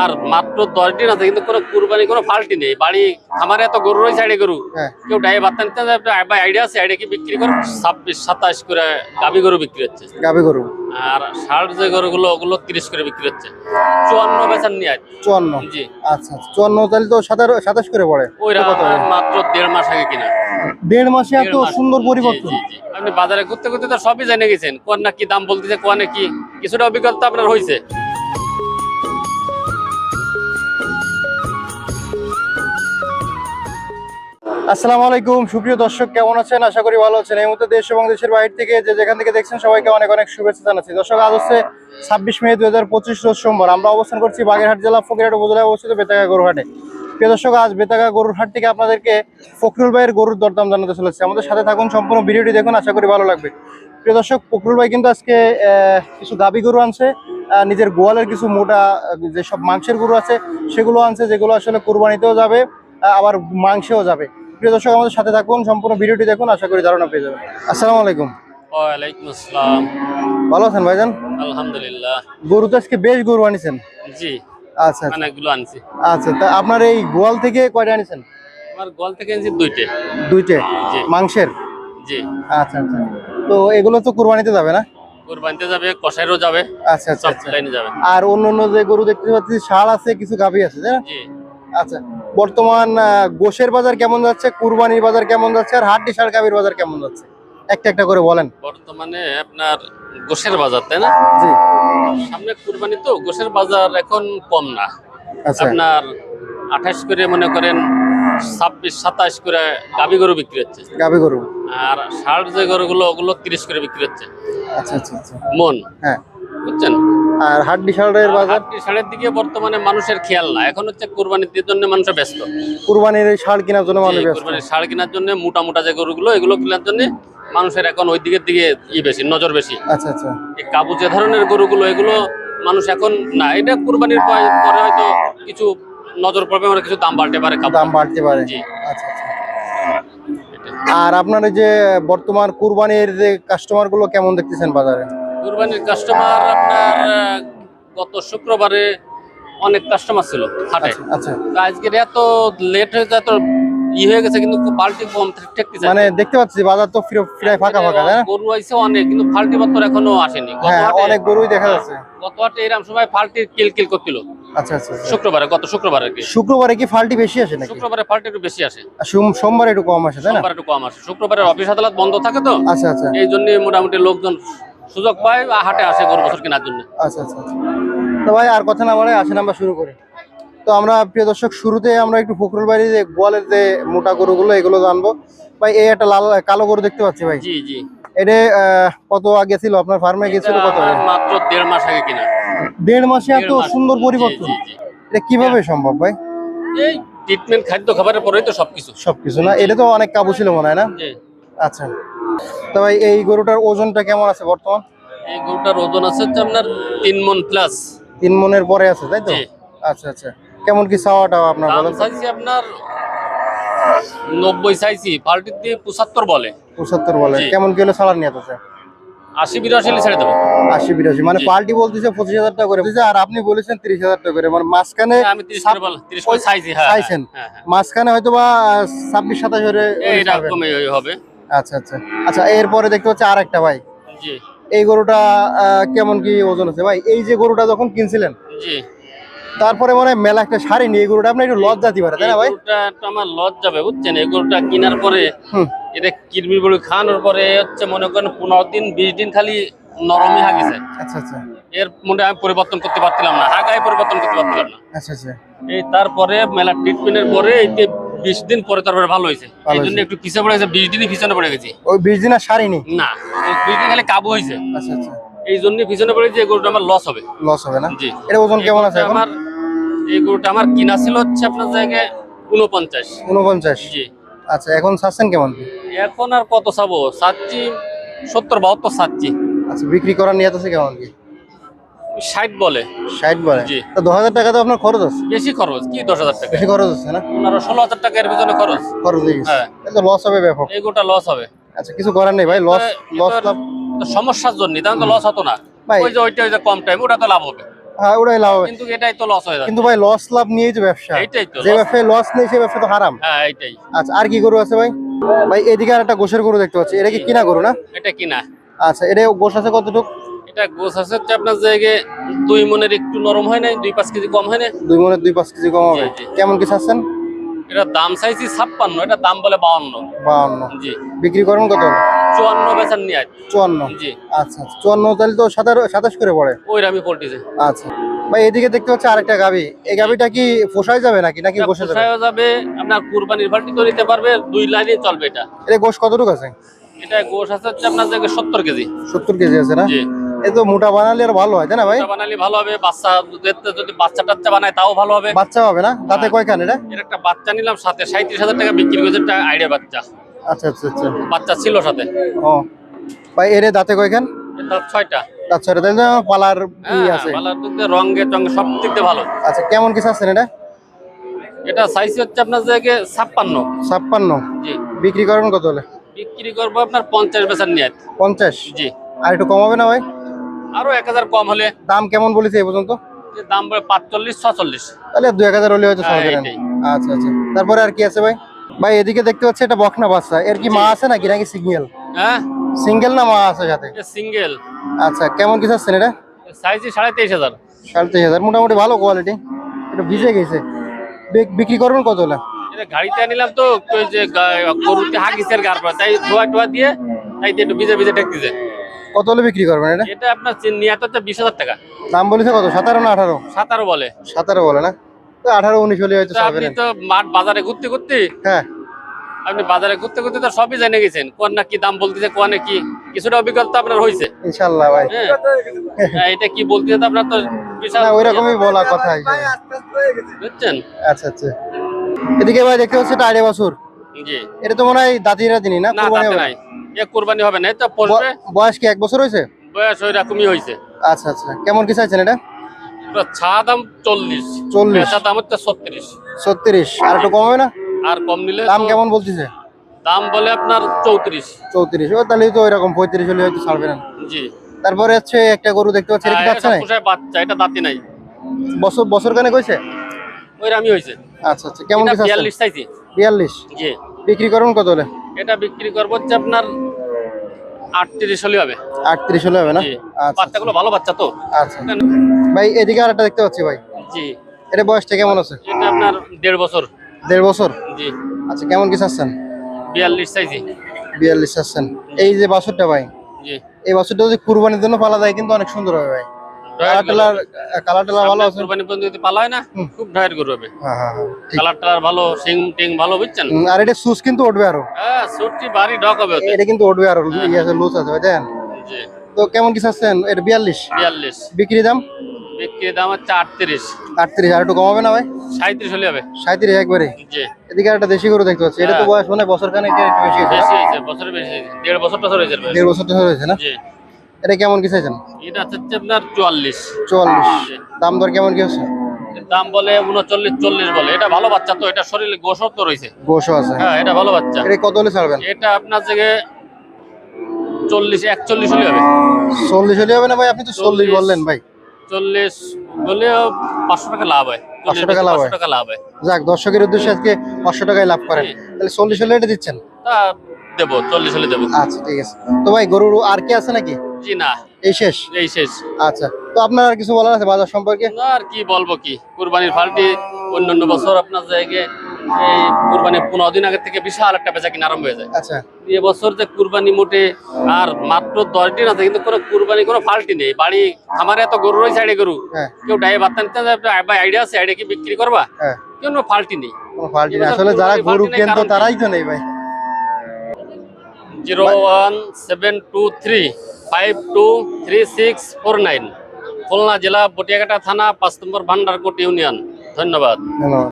আর মাত্র দশ দিন আছে কিন্তু কোনো কুরবানি কোনো ফাল্টি নেই। বাড়ি আমার এত গরু রয়েছে আইডে গরু। হ্যাঁ। কেউ ডাই বার্তা নিতে আইডিয়া আছে আইডিয়া কি বিক্রি করে ছাব্বিশ সাতাশ করে গাভি গরু বিক্রি হচ্ছে। গাবে গরু। আর ষাট যে গরুগুলো ওগুলো তিরিশ করে বিক্রি হচ্ছে। চুয়ান্ন বেচার নিয়ে আয়। চুয়ান্ন। জি। আচ্ছা আচ্ছা। চুয়ান্ন তাহলে তো সাতাশ সাতাশ করে পড়ে। ওই? মাত্র দেড় মাস আগে কিনা। দেড় মাসে এত সুন্দর পরিবর্তন। আপনি বাজারে ঘুরতে ঘুরতে তো সবই জেনে গেছেন কোন না কি দাম বলতেছে কোন কি। কিছুটা অভিজ্ঞতা আপনার হয়েছে আসসালামু আলাইকুম। সুপ্রিয় দর্শক, কেমন আছেন? আশা করি ভালো আছেন। এই মুহূর্তে দেশ এবং দেশের বাইরে থেকে যে যেখান থেকে দেখছেন, সবাইকে অনেক অনেক শুভেচ্ছা জানাচ্ছি। দর্শক, আজ হচ্ছে ছাব্বিশ মে দু হাজার পঁচিশ রোজ সোমবার। আমরা অবস্থান করছি বাগেরহাট জেলা ফকিরহাট উপজেলায় অবস্থিত বেতাগা গরুহাটে প্রিয় দর্শক, আজ বেতাগা গরুর হাট থেকে আপনাদেরকে ফখরুল ভাইয়ের গরুর দরদাম জানাতে চলেছে। আমাদের সাথে থাকুন, সম্পূর্ণ ভিডিওটি দেখুন, আশা করি ভালো লাগবে। প্রিয় দর্শক, ফখরুল ভাই কিন্তু আজকে কিছু গাবি গরু আনছে। নিজের গোয়ালের কিছু মোটা, যেসব মাংসের গরু আছে, সেগুলো আনছে, যেগুলো আসলে কোরবানিতেও যাবে আবার মাংসেও যাবে। প্রিয় দর্শক আমাদের সাথে থাকুন সম্পূর্ণ ভিডিওটি দেখুন আশা করি ধারণা পেয়ে যাবেন। আসসালামু আলাইকুম। ওয়ালাইকুম আসসালাম। ভালো আছেন ভাইজান? আলহামদুলিল্লাহ। গরু তো আজকে বেশ গরু আনিছেন। জি। আচ্ছা আচ্ছা। অনেকগুলো আনছি। আচ্ছা তা আপনার এই গোয়াল থেকে কয়টা আনিছেন? আমার গল থেকে আনছি দুইটে। দুইটে? মাংসের? জি। আচ্ছা আচ্ছা। তো এগুলো তো কুরবানিতে যাবে না? কোরবানিতে যাবে কষাইরও যাবে আচ্ছা আচ্ছা আচ্ছা। যাবে। আর অন্য অন্য যে গরু দেখতে পাচ্ছি ষাঁড় আছে কিছু গাভী আছে জি। আচ্ছা। বর্তমান গোশের বাজার কেমন যাচ্ছে কুরবানির বাজার কেমন যাচ্ছে আর হাড্ডি গাভীর বাজার কেমন যাচ্ছে? একটা একটা করে বলেন। বর্তমানে আপনার গোশের বাজার তাই না? জি। সামনে কুরবানি তো গোশের বাজার এখন কম না। আচ্ছা। আপনার আঠাশ করে মনে করেন ছাব্বিশ সাতাশ করে গাভি গরু বিক্রি হচ্ছে। গাভী গরু। আর ষাট যে গরুগুলো ওগুলো তিরিশ করে বিক্রি হচ্ছে। আচ্ছা আচ্ছা আচ্ছা। মন। হ্যাঁ। বুঝছেন? আর হাড্ডি ষাঁড়ের বাজার? আটটি ষাঁড়ের দিকে বর্তমানে মানুষের খেয়াল না এখন হচ্ছে কোরবানির জন্য মানুষ ব্যস্ত। কুরবানির এই ষাঁড় কেনার জন্য মানুষ ব্যস্ত। কোরবানির ষাঁড় কেনার জন্য মোটা মোটা যে গরুগুলো এগুলো কেনার জন্য মানুষের এখন ওই দিকের দিকে ই বেশি নজর বেশি। আচ্ছা আচ্ছা। এই কাবু যে ধরনের গরুগুলো এগুলো মানুষ এখন না এটা কুরবানির পরে হয়তো কিছু নজর পড়বে মানে কিছু দাম বাড়তে পারে দাম বাড়তে পারে। জি। আচ্ছা আচ্ছা। আর আপনার এই যে বর্তমান কুরবানির যে কাস্টমারগুলো কেমন দেখতেছেন বাজারে? কুরবানির কাস্টমার আপনার গত শুক্রবারে অনেক কাস্টমার ছিল হাটে। আচ্ছা তো আজকের এত লেট হয়ে যায় তো ই হয়ে গেছে কিন্তু পাল্টি কম ঠেকতেছে। মানে দেখতে পাচ্ছি বাজার তো ফিরে- প্রায় ফাঁকা ফাঁকা না? গরু আইছে অনেক কিন্তু ফাল্টি পাত্র এখনও আসেনি। গত হ্যাঁ হাটে- অনেক গরুই দেখা যাচ্ছে। গত হাটে এরকম সময় ফাল্টি কিল কিল করছিল। আচ্ছা আচ্ছা আচ্ছা। শুক্রবারে গত শুক্রবারে কি। শুক্রবারে কি ফাল্টি বেশি আসে নাকি? শুক্রবারে ফাল্টি একটু বেশি আসে। সোমবারে একটু কম আসে তাই না? সোমবার একটু কম আসে। শুক্রবারে অফিস আদালত বন্ধ থাকে তো? আচ্ছা আচ্ছা। এই জন্য মোটামুটি লোকজন সুযোগ পায় আর হাটে আসে গরু বছর কেনার জন্য। আচ্ছা আচ্ছা আচ্ছা। তো ভাই আর কথা না বলে আসেন আমরা শুরু করি। তো আমরা প্রিয় দর্শক শুরুতে আমরা একটু ফখরুল বাড়ির যে গোয়ালের যে মোটা গরুগুলো এগুলো জানব। ভাই এই একটা লাল কালো গরু দেখতে পাচ্ছি ভাই। জি জি। এটা আহ, কত আগে ছিল? আপনার ফার্মে গেছিল কত মাত্র দেড় মাস আগে কিনা। দেড় মাসে এত সুন্দর পরিবর্তন। এটা কীভাবে সম্ভব ভাই? এই ট্রিটমেন্ট খাদ্য খাবারের পরেই তো সবকিছু। সবকিছু না? এটা তো অনেক কাবু ছিল মনে হয় না? জি। আচ্ছা। তো ভাই এই গরুটার ওজনটা কেমন আছে বর্তমান? এই গরুটার ওজন আছে আপনার তিন মন প্লাস তিন মনের পরে আছে তাই তো? আচ্ছা আচ্ছা। কেমন কি চাওয়াটা আপনার বলেন? চাইছি আপনার নব্বই চাইছি পাল্টির দিয়ে পঁচাত্তর বলে। পঁচাত্তর বলে। কেমন কিলো সালান নিয়ে আছে? আশি বিরাশি হলে ছেড়ে দেবো। আশি বিরাশি। মানে পাল্টি বলতেছে পঁচিশ হাজার টাকা করে। আর আপনি বলেছেন তিরিশ হাজার টাকা করে। মানে মাঝখানে আমি হ্যাঁ চাইছেন। হ্যাঁ হ্যাঁ। মাঝখানে হয়তো বা ছাব্বিশ সাতাশ হলে হবে। আচ্ছা আচ্ছা। আচ্ছা এরপরে দেখতে পাচ্ছি আর একটা ভাই। জি। এই গরুটা কেমন কি ওজন আছে ভাই? এই যে গরুটা যখন কিনছিলেন জি। তারপরে মানে মেলা একটা সারেনি এই গরুটা আপনার একটু লজ্জা দিতে পারে তাই না ভাই? এই আমার লজ যাবে বুঝছেন? এই গরুটা কেনার পরে এটা কিরমি বড়ি খাওয়ানোর পরে হচ্ছে মনে করেন পনেরো দিন বিশ দিন খালি নরমই হাগিছে আচ্ছা আচ্ছা। এর মধ্যে আমি পরিবর্তন করতে পারছিলাম না হাগায় পরিবর্তন করতে পারছিলাম না। আচ্ছা আচ্ছা। এই তারপরে মেলা ট্রিটমেন্টের পরে এইতে বিশ দিন পরে তারপরে ভালো হয়েছে। এই জন্য একটু পিছিয়ে পড়ে গেছে বিশ দিনই পিছনে পড়ে গেছি। ওই বিশ দিন আর সারিনি? না ওই বিশ দিন খালি কাবু হয়েছে। আচ্ছা আচ্ছা। এই জন্য পিছনে পড়ে যে গরুটা আমার লস হবে। লস হবে না? জি। এটা ওজন কেমন আছে আমার এই গরুটা আমার কিনা ছিল হচ্ছে আপনার জায়গায় উনপঞ্চাশ উনপঞ্চাশ জি। আচ্ছা এখন চাচ্ছেন কেমন? এখন আর কত চাবো চাচ্ছি সত্তর বাহাত্তর চাচ্ছি আচ্ছা বিক্রি করার নিয়ত আছে কেমন কি? ষাট বলে। ষাট বলে? জি। তো দশ হাজার টাকা তো আপনার খরচ আছে? বেশি খরচ কি দশ হাজার টাকা? বেশি খরচ আছে না? পনেরো ষোলো হাজার টাকা এর পিছনে খরচ। খরচ হয়ে গেছে। হ্যাঁ। এটা লস হবে ব্যাপক। এই গোটা লস হবে। আচ্ছা কিছু করার নেই ভাই লস লস সমস্যার জন্য তাহলে তো লস হতো না। ভাই। ওই যে ওইটা ওই যে কম টাইম ওটা তো লাভ হবে। হ্যাঁ ওটাই লাভ হবে। কিন্তু এটাই তো লস হয়ে যাচ্ছে। কিন্তু ভাই লস লাভ নিয়েই তো ব্যবসা। এইটাই তো যে ব্যবসায় লস নেই সেই ব্যবসা তো হারাম। হ্যাঁ এইটাই। আচ্ছা আর কি গরু আছে ভাই? ভাই এদিকে আর একটা গোশের গরু দেখতে পাচ্ছি। এটা কি কিনা গরু না? এটা কিনা। আচ্ছা এটা গোশ আছে কতটুকু? এটা গোছ আছে হচ্ছে আপনার জায়গায় দুই মনের একটু নরম হয় না দুই পাঁচ কেজি কম হয় না দুই মনে দুই পাঁচ কেজি কম হবে। কেমন কি চাচ্ছেন? এটা দাম চাইছি ছাপ্পান্ন এটা দাম বলে বাউন্ন। বাউন্ন। জি। বিক্রি করবেন কত চুয়ান্ন বেচার নিয়ে চুয়ান্ন। জি। আচ্ছা আচ্ছা। চুয়ান্ন তাহলে তো সাতারো সাতাশ করে পড়ে। ওই আচ্ছা। ভাই এদিকে দেখতে আরেকটা গাবি এই গাবিটা কি পোষায় যাবে নাকি? নাকি বসে যাবে? আপনার কুরবানির তো নিতে পারবে দুই লাইনে চলবে এটা। এটা গোশ কতটুকু আছে? এটা গোশ আছে হচ্ছে আপনার জায়গায় সত্তর কেজি। সত্তর কেজি আছে না? জি। এ তো মোটা বানালে আর ভালো হয় তাই না ভাই? বানালে ভালো হবে বাচ্চা যদি বাচ্চা টাচ্চা বানায় তাও ভালো হবে। বাচ্চা হবে না? কয়খান এটা? এর একটা বাচ্চা নিলাম সাথে সাঁত্রিশ হাজার টাকা বিক্রি করেছে একটা আইডিয়া বাচ্চা। আচ্ছা আচ্ছা আচ্ছা। বাচ্চা ছিল সাথে। ও। ভাই এর দাঁতে কয়খান? ছয়টা। পালার ই হ্যাঁ আছে। রঙে টঙ্গে সব দিক দিয়ে ভালো। আচ্ছা কেমন কি চাচ্ছেন এটা? এটা সাইজ হচ্ছে আপনার জায়গায় ছাপ্পান্ন। ছাপ্পান্ন। জি। বিক্রি করবেন কত হলে? বিক্রি করব আপনার পঞ্চাশ বেচার নিয়ে পঞ্চাশ? জি। আর একটু কম হবে না ভাই? আরও এক হাজার কম হলে দাম কেমন বলেছে এই পর্যন্ত? যে দাম পাঁচচল্লিশ ছচল্লিশ তাহলে দুই এক হাজার হলে হয়তো হ্যাঁ। আচ্ছা আচ্ছা। তারপরে আর কি আছে ভাই? ভাই এদিকে দেখতে পাচ্ছি এটা বকনা বাচ্চা। এর কি মা আছে নাকি? নাকি সিঙ্গেল? হ্যাঁ? সিঙ্গেল না মা আছে সাথে? সিঙ্গেল। আচ্ছা কেমন কি চাচ্ছেন এটা? সাইজই সাড়ে তেইশ হাজার। সাড়ে তেইশ হাজার। মোটামুটি ভালো কোয়ালিটি। এটা ভিজে গেছে। বিক- বিক্রি করবেন কত হলে? গাড়িতে নিলাম তো গরুতে হাগিসের পর। তাই ধোয়া টোয়া দিয়ে তাই একটু ভিজে ভিজে ঠেকতেছে। কত হলে বিক্রি করবেন এটা? এটা আপনার চি- নিয়ে হচ্ছে বিশ হাজার টাকা। দাম বলেছে কত? সতেরো না আঠারো? সাতারো বলে। সতেরো বলে না? তো আঠারো উনিশ হলে হয়তো আপনি তো মাঠ বাজারে ঘুরতে ঘুরতে? হ্যাঁ। আপনি বাজারে ঘুরতে ঘুরতে তো সবই জেনে গেছেন। কোন না কি দাম বলতেছে কোনে কি। কিছুটা অভিজ্ঞতা আপনার হয়েছে। ইনশাল্লাহ ভাই। হ্যাঁ। হ্যাঁ, এটা কি বলতেছে আপনার তো বিশাল না ওই রকমই বলা কথা বুঝছেন? আচ্ছা আচ্ছা। এদিকে ভাই দেখতে পাচ্ছি এটা আড়ে বছর। জি। এটা তো মনে হয় দাদিরা দিনই না? কুরবানি নাই। এ কোরবানি হবে না তো পড়বে। বয়স কি এক বছর হয়েছে? বয়স ওই রকমই হয়েছে। আচ্ছা আচ্ছা। কেমন কি চাইছেন এটা? ছা দাম চল্লিশ। চল্লিশ। বেচা দাম হচ্ছে ছত্রিশ। ছত্রিশ। আর একটু কম হবে না? আর কম নিলে দাম কেমন বলতেছে? দাম বলে আপনার চৌত্রিশ। চৌত্রিশ। ও তাহলে তো ওইরকম পঁয়ত্রিশ হলে হয়তো ছাড়বে না। জি। তারপরে হচ্ছে একটা গরু দেখতে পাচ্ছি এটা হ্যাঁ, বাচ্চা এটা নাই বাচ্চা এটা দাঁতি নাই। বছর বছর কানে কইছে ওই রামি হয়েছে। আচ্ছা আচ্ছা। কেমন কি চাচ্ছেন? বিয়াল্লিশ চাইছি। বিয়াল্লিশ? জি। বিক্রি করুন কত হলে? এটা বিক্রি করব হচ্ছে আপনার আটত্রিশ হলে হবে। আটত্রিশ হলে হবে না? আচ্ছা বাচ্চাগুলো ভালো বাচ্চা তো। আচ্ছা। ভাই এদিকে আর একটা দেখতে পাচ্ছি ভাই। জি। এটা বয়সটা কেমন আছে? এটা আপনার দেড় বছর। দেড় বছর? জি। আচ্ছা কেমন কি চাচ্ছেন? বিয়াল্লিশ সাইজে। বিয়াল্লিশ চাচ্ছেন। এই যে বাছুরটা ভাই জি। এই বাছুরটা যদি কুরবানির জন্য পালা যায় কিন্তু অনেক সুন্দর হবে ভাই। কালার টালার ভালো আছে? কোরবানি পর্যন্ত যদি পালা হয় না খুব ঢায়ের গরু হবে। ঠিক। কালার টালার ভালো সিং টিং ভালো বুঝছেন? আর এটা সুস কিন্তু উঠবে আরও। হ্যাঁ সুটটি ভারী ডক হবে এটা কিন্তু উঠবে আরও ইয়ে আছে লুজ আছে বুঝছেন? জি। তো কেমন কি চাচ্ছেন? এটা বিয়াল্লিশ? বিয়াল্লিশ। বিক্রি দাম? বিক্রির দাম হচ্ছে আটত্রিশ। আটত্রিশ আর একটু কমাবে না ভাই? সাঁত্রিশ হলে হবে। সাঁত্রিশ একবারে। জি। এদিকে আর একটা দেশি গরু দেখতে পাচ্ছি। এটা তো হ্যাঁ। বয়স মানে বছর খানে একটু বেশি বেশি হয়েছে বছরে বেশি দেড় বছর টছর হয়েছে দেড় বছর হয়েছে না? জি। এটা কেমন কি চাইছেন? এটা হচ্ছে আপনার চুয়াল্লিশ। চুয়াল্লিশ। দাম দর কেমন কি হচ্ছে? দাম বলে উনচল্লিশ চল্লিশ বলে। এটা ভালো বাচ্চা তো এটা শরীরে গোসর তো রয়েছে। গোশো আছে। হ্যাঁ এটা ভালো বাচ্চা। এটা কত হলে ছাড়বেন? এটা আপনার থেকে চল্লিশ একচল্লিশ হলে হবে। চল্লিশ হলে হবে না ভাই? আপনি তো চল্লিশ। বললেন ভাই। চল্লিশ বলে পাঁচশো টাকা লাভ হয়। 500 টাকা লাভ হয়। টাকা লাভ হয়। যাক দর্শকের উদ্দেশ্যে আজকে পাঁচশো টাকায় লাভ করেন। তাহলে চল্লিশ হলে এটা দিচ্ছেন? তা দেবো চল্লিশ হলে দেবো। আচ্ছা ঠিক আছে। তো ভাই গরুর আর কি আছে নাকি? জি না। এই শেষ? এই শেষ। আচ্ছা তো আপনার আর কিছু বলার আছে বাজার সম্পর্কে? আর কি বলব কি? কুরবানির ফাল্টি অন্যান্য বছর আপনার জায়গায় এই কুরবানি পনেরো দিন আগে থেকে বিশাল একটা বেচা কিনা আরম্ভ হয়ে যায়। আচ্ছা। এবছর যে কুরবানি মোটে আর মাত্র দশ দিন আছে কিন্তু কোনো কুরবানি কোনো ফাল্টি নেই। বাড়ি আমার এত গরু রয়েছে আইডে গরু। হ্যাঁ। কেউ ডাইয়ে বার্তা নিতে আইডিয়া আছে আইডিয়া কি বিক্রি করবা? হ্যাঁ। কেউ ফাল্টি নেই। কোনো ফাল্টি নেই। আসলে যারা গরু ফাল্টি কেন তো তারাই তো নেই ভাই। Zero one seven two three five two three six four nine, Khulna জেলা বটিয়াঘাটা থানা পাঁচ নম্বর ভান্ডারকোট ইউনিয়ন। ধন্যবাদ।